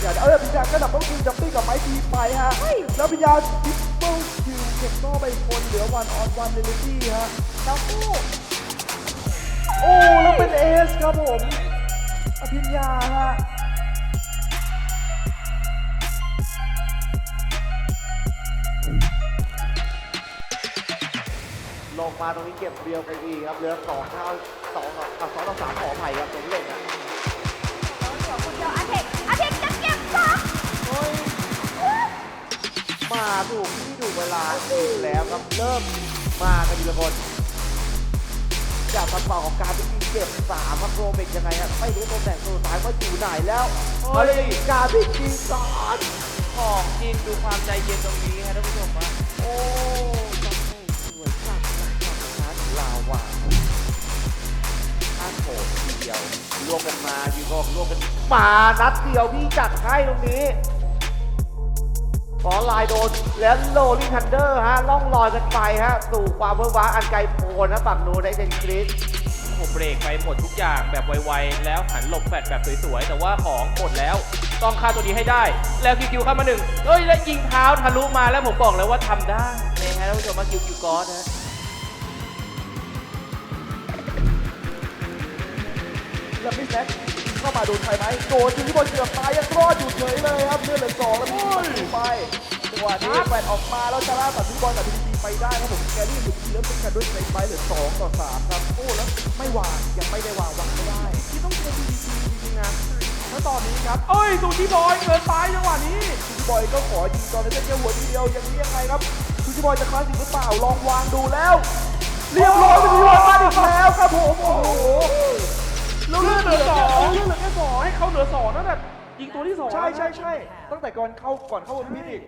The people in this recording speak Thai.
อย่าเออพิญญาก็ดับเบิลคิวจัมปี้กับไม้ตีไปฮะ แล้วพิญญาดิบเบิลคิวเก็บโล่ไปคนเหลือวันออนวันเดลิตี้ฮะแล้วคู่โอ้แล้วเป็นเอสครับผมอภิญญาฮะลงมาตรงนี้เก็บเรียวกัอีกครับเหลือสองเท่าสองต่อ ถูกที่ถูกเวลาอีกแล้วครับเริ่มมากันทีละคนจากทางฝั่งของการที่เก็บสามครับโรเมกยังไงฮะไม่รู้ตัวแต่งตัวสายว่าอยู่ไหนแล้วมาเลยการที่ยิงสอนของจริงดูความใจเย็นตรงนี้ครับท่านผู้ชมฮะโอ้จังเลยสวยจังนะครับลาวาท่านโผล่ทีเดียวรวมกันมาอยู่ก็รวมกันมานัดเดียวพี่จัดให้ตรงนี้ ขอลายโดนแล้วโรลลิงทันเดอร์ฮะล่องลอยกันไปฮะสู่ความเวิร์กว้างอันไกลโพ้นนะฝั่งนู้นได้เซนคริสผมเบรกไปหมดทุกอย่างแบบไวๆ แล้วหันหลบแฟดแบบสวยๆ แต่ว่าของหมดแล้ว ต้องฆ่าตัวนี้ให้ได้ แล้วคิวคิวเข้ามาหนึ่งเฮ้ย แล้วยิงเท้าทะลุมาแล้วผมบอกแล้วว่าทำได้นะฮะท่านผู้ชมมาคิวคิวกอสนะ แล้วมิสแน็ก เข้ามาโดนใครไหมโดนอยู่ที่บนเกือบตายยังรอดอยู่เฉยเลยครับเลือดเหลือสองแล้วมีประตูไปจังหวะนี้แฟนออกมาแล้วชาร่าตัดที่บอลแต่พีดีไปได้ครับผมแกรี่หลุดทีแล้วเป็นกันด้วยสเตปไปเหลือสองต่อสามครับโอ้แล้วไม่วางยังไม่ได้วางวางไม่ได้ที่ต้องเป็นพีดีจริงๆนะแล้วตอนนี้ครับเอ้ยสูที่บอยเกินไปจังหวะนี้ซูชิบอยก็ขอยิงตอนนี้แค่หัวทีเดียวอย่างนี้ยังไงครับซูชิบอยจะคลาสสิกหรือเปล่าลองวางดูแล้วเรียบร้อยซูชิบอยมาอีกแล้วครับผมโอ้โห เหลือแค่สองให้เขาเหลือสองนั่นแหละยิงตัวที่สองใช่ใช่ใช่ตั้งแต่ก่อนเข้าก่อนเข้าบนพิษอีก